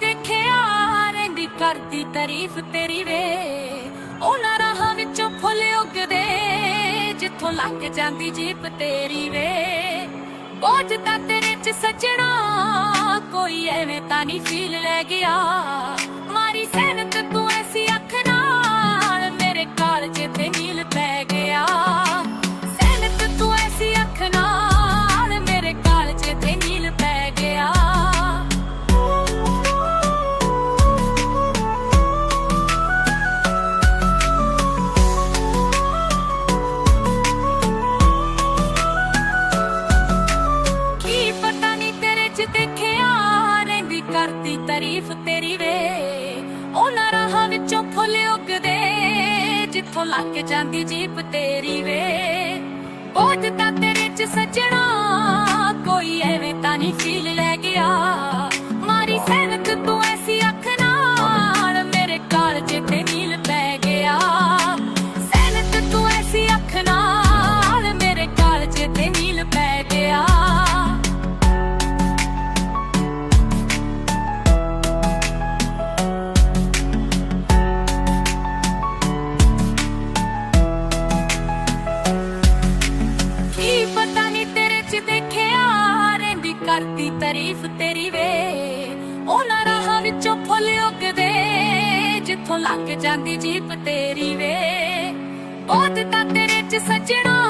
ਦੇਖਿਆ ਰਹਿੰਦੀ ਕਰਦੀ ਤਾਰੀਫ ਤੇਰੀ ਵੇ। ਉਹਨਾਂ ਰਾਹਾਂ ਵਿੱਚੋਂ ਫੁੱਲ ਉੱਗਦੇ, ਜਿੱਥੋਂ ਲੰਘ ਜਾਂਦੀ ਜੀਪ ਤੇਰੀ ਵੇ। ਕੁਝ ਤਾਂ ਤੇਰੇ ਚ ਸੱਜਣਾ, ਕੋਈ ਐਵੇਂ ਤਾਂ ਨਹੀਂ ਫੀਲ ਲੈ ਗਿਆ। ਮਾਰੀ ਸੈਨ ਰਹਿੰਦੀ ਤਾਰੀਫ ਤੇਰੀ ਵੇ। ਉਹਨਾਂ ਰਾਹਾਂ ਵਿੱਚੋਂ ਫੁੱਲ ਉੱਗਦੇ, ਜਿੱਥੋਂ ਲੱਗ ਜਾਂਦੀ ਜੀਪ ਤੇਰੀ ਵੇ। ਬਹੁਤ ਤਾਂ ਤੇਰੇ ਚ ਸੱਜਣਾ, ਕੋਈ ਐਵੇਂ ਤਾਂ ਨਹੀਂ ਫੀਲ ਲੈ ਗਿਆ। ਕਰਦੀ ਤਾਰੀਫ ਤੇਰੀ ਵੇ। ਉਹਨਾਂ ਰਾਹਾਂ ਵਿੱਚੋਂ ਫੁੱਲ ਉੱਗਦੇ, ਜਿੱਥੋਂ ਲੰਘ ਜਾਂਦੀ ਜੀਪ ਤੇਰੀ ਵੇ। ਬਹੁਤ ਤਾਂ ਤੇਰੇ ਚ ਸੱਜਣਾ